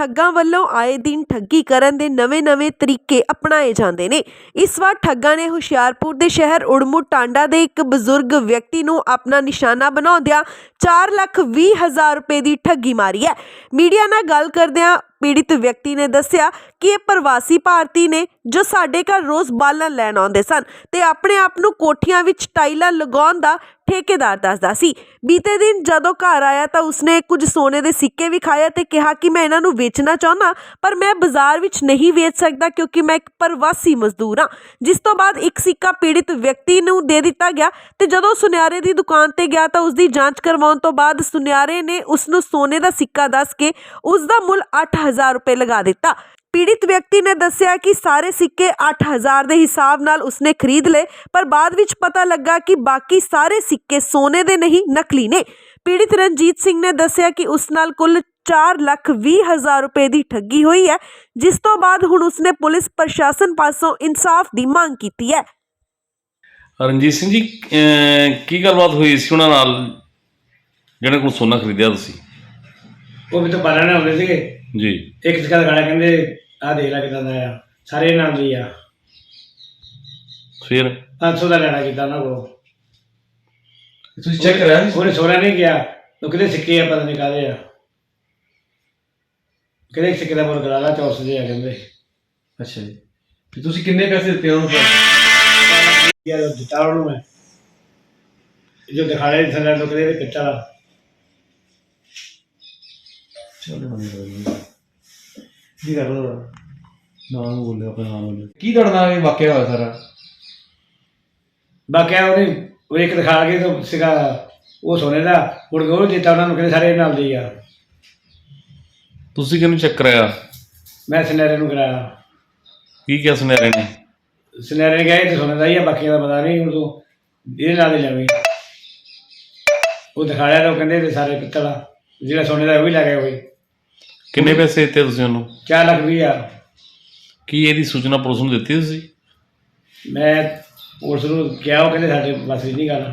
ਠੱਗਾਂ ਵੱਲੋਂ ਆਏ ਦਿਨ ਠੱਗੀ ਕਰਨ ਦੇ ਨਵੇਂ-ਨਵੇਂ ਤਰੀਕੇ ਅਪਣਾਏ ਜਾਂਦੇ ਨੇ। ਇਸ ਵਾਰ ਠੱਗਾਂ ਨੇ ਹੁਸ਼ਿਆਰਪੁਰ ਦੇ ਸ਼ਹਿਰ ਉੜਮੂ ਟਾਂਡਾ ਦੇ ਇੱਕ ਬਜ਼ੁਰਗ ਵਿਅਕਤੀ ਨੂੰ ਆਪਣਾ ਨਿਸ਼ਾਨਾ ਬਣਾਉਂਦਿਆਂ 4 ਲੱਖ 20 ਹਜ਼ਾਰ ਰੁਪਏ ਦੀ ਠੱਗੀ ਮਾਰੀ ਹੈ। ਮੀਡੀਆ ਨਾਲ ਗੱਲ ਕਰਦਿਆਂ ਪੀੜਿਤ ਵਿਅਕਤੀ ਨੇ ਦੱਸਿਆ ਕਿ ਇਹ ਪ੍ਰਵਾਸੀ ਭਾਰਤੀ ਨੇ ਜੋ ਸਾਡੇ ਘਰ ਰੋਜ਼ ਬਾਲਣ ਲੈਣ ਆਉਂਦੇ ਸਨ ਤੇ ਆਪਣੇ ਆਪ ਨੂੰ ਕੋਠੀਆਂ ਵਿੱਚ ਟਾਈਲਾਂ ਲਗਾਉਣ ਦਾ ਠੇਕੇਦਾਰ ਦੱਸਦਾ ਸੀ। ਬੀਤੇ ਦਿਨ ਜਦੋਂ ਘਰ ਆਇਆ ਤਾਂ ਉਸਨੇ ਕੁਝ ਸੋਨੇ ਦੇ ਸਿੱਕੇ ਵੀ ਖਾਏ ਤੇ ਕਿਹਾ ਕਿ ਮੈਂ ਇਹਨਾਂ ਨੂੰ ਵੇਚਣਾ ਚਾਹੁੰਦਾ, ਪਰ ਮੈਂ ਬਾਜ਼ਾਰ ਵਿੱਚ ਨਹੀਂ ਵੇਚ ਸਕਦਾ ਕਿਉਂਕਿ ਮੈਂ ਇੱਕ ਪ੍ਰਵਾਸੀ ਮਜ਼ਦੂਰ ਹਾਂ। ਜਿਸ ਤੋਂ ਬਾਅਦ ਇੱਕ ਸਿੱਕਾ ਪੀੜਿਤ ਵਿਅਕਤੀ ਨੂੰ ਦੇ ਦਿੱਤਾ ਗਿਆ ਤੇ ਜਦੋਂ ਸੁਨਿਆਰੇ ਦੀ ਦੁਕਾਨ ਤੇ ਗਿਆ ਤਾਂ ਉਸ ਦੀ ਜਾਂਚ ਕਰਵਾਉਣ ਤੋਂ ਬਾਅਦ ਸੁਨਿਆਰੇ ਨੇ ਉਸ ਨੂੰ ਸੋਨੇ ਦਾ ਸਿੱਕਾ ਦੱਸ ਕੇ ਉਸ ਦਾ ਮੁੱਲ 8000 ਰੁਪਏ ਲਗਾ ਦਿੱਤਾ। ਪੀੜਿਤ ਵਿਅਕਤੀ ਨੇ ਦੱਸਿਆ ਕਿ ਸਾਰੇ ਸਿੱਕੇ 8000 ਦੇ ਹਿਸਾਬ ਨਾਲ ਉਸਨੇ ਖਰੀਦ ਲਏ ਪਰ ਬਾਅਦ ਵਿੱਚ ਪਤਾ ਲੱਗਾ ਕਿ ਬਾਕੀ ਸਾਰੇ ਸਿੱਕੇ ਸੋਨੇ ਦੇ ਨਹੀਂ ਨਕਲੀ ਨੇ। ਪੀੜਿਤ ਰਣਜੀਤ ਸਿੰਘ ਨੇ ਦੱਸਿਆ ਕਿ ਉਸ ਨਾਲ ਕੁੱਲ 4 ਲੱਖ 20 ਹਜ਼ਾਰ ਰੁਪਏ ਦੀ ਠੱਗੀ ਹੋਈ ਹੈ ਜਿਸ ਤੋਂ ਬਾਅਦ ਹੁਣ ਉਸਨੇ ਪੁਲਿਸ ਪ੍ਰਸ਼ਾਸਨ ਪਾਸੋਂ ਇਨਸਾਫ ਦੀ ਮੰਗ ਕੀਤੀ ਹੈ। ਰਣਜੀਤ ਸਿੰਘ ਜੀ ਕੀ ਗੱਲਬਾਤ ਹੋਈ ਸੀ ਉਹਨਾਂ ਨਾਲ ਜਿਹੜੇ ਕੋਲ ਸੋਨਾ ਖਰੀਦਿਆ ਤੁਸੀਂ? ਉਹ ਵੀ ਤਾਂ ਬਾਲਣ ਆਉਂਦੇ ਸੀਗੇ। ਜੀ। ਇੱਕ ਜਗ੍ਹਾ ਦਾ ਗਾਣਾ ਕਹਿੰਦੇ ਆਹ ਦੇਖ ਲੈ ਕਿਦਾਂ ਦਾ ਆ। ਸਾਰੇ ਨਾਮ ਦੀ ਆ। ਫਿਰ? 500 ਦਾ ਲੈਣਾ ਕੀਤਾ ਉਹਨਾਂ ਕੋਲ। ਤੁਸੀਂ ਚੈੱਕ ਕਰਾਇਆ ਸੀ? ਉਹਨੇ ਸੋਨਾ ਨਹੀਂ ਗਿਆ ਉਹ ਕਿਹਦੇ ਸਿੱਕੇ ਆ ਪਤਾ ਨਹੀਂ ਕਾਹਦੇ ਆ। ਕਿਹਦੇ ਸਿੱਕੇ ਦਾ ਮੁੱਲ ਕਰਾ ਲਾ 400 ਦੇ ਆ ਕਹਿੰਦੇ। ਅੱਛਾ ਜੀ। ਤੇ ਤੁਸੀਂ ਕਿੰਨੇ ਪੈਸੇ ਦਿੱਤੇ ਉਹਨੂੰ ਫਿਰ? ਯਾਰ ਦਿੱਤਾ ਉਹਨੂੰ ਮੈਂ। ਜੋ ਦਿਖਾੜੇ ਦੇ ਥੱਲੇ ਲੋਕ ਦੇ ਪਿੱਤਲ ਆ ਕੀ ਕਰ ਲੋ ਨਾਮ ਬੋਲੇ ਆਪਣਾ ਨਾਮ ਬੋਲੇ ਕੀ ਤੁਹਾਡੇ ਨਾਲ ਇਹ ਵਾਕਿਆ ਹੋਇਆ ਸਾਰਾ? ਬਾਕੀ ਉਹਨੇ ਉਹ ਇੱਕ ਦਿਖਾ ਕੇ ਤਾਂ ਸੀਗਾ ਉਹ ਸੋਨੇ ਦਾ ਮੁੜ ਕੇ ਉਹ ਦਿੱਤਾ ਉਹਨਾਂ ਨੂੰ ਕਹਿੰਦੇ ਸਾਰੇ ਨਾਲ ਦੇ ਆ ਤੁਸੀਂ ਕਿਹਨੂੰ ਚੈੱਕ ਕਰਾਇਆ? ਮੈਂ ਸਨੈਰੇ ਨੂੰ ਕਰਾਇਆ। ਕੀ ਕਿਹਾ ਸੁਨਿਆਰੇ ਨੇ? ਸਨੈਰੇ ਗਏ ਤੇ ਸੋਨੇ ਦਾ ਹੀ ਆ ਬਾਕੀਆਂ ਦਾ ਪਤਾ ਨਹੀਂ ਹੁਣ ਤੂੰ ਇਹਦੇ ਨਾਲ ਹੀ ਲੈਵੀਂ ਉਹ ਦਿਖਾਇਆ ਤਾਂ ਉਹ ਕਹਿੰਦੇ ਤੇ ਸਾਰੇ ਪਿੱਤਲ ਆ। ਜਿਹੜਾ ਸੋਨੇ ਦਾ ਉਹ ਵੀ ਲੈ ਗਏ ਹੋਏ ਕਿੰਨੇ ਪੈਸੇ ਦਿੱਤੇ ਤੁਸੀਂ ਉਹਨੂੰ? 4 ਲੱਖ ਵੀਹ ਹਜ਼ਾਰ। ਕੀ ਇਹਦੀ ਸੂਚਨਾ ਪੁਲਿਸ ਨੂੰ ਦਿੱਤੀ ਤੁਸੀਂ? ਮੈਂ ਉਸ ਨੂੰ ਕਿਹਾ ਉਹ ਕਹਿੰਦੇ ਸਾਡੇ ਬਸ ਨਹੀਂ ਗੱਲ।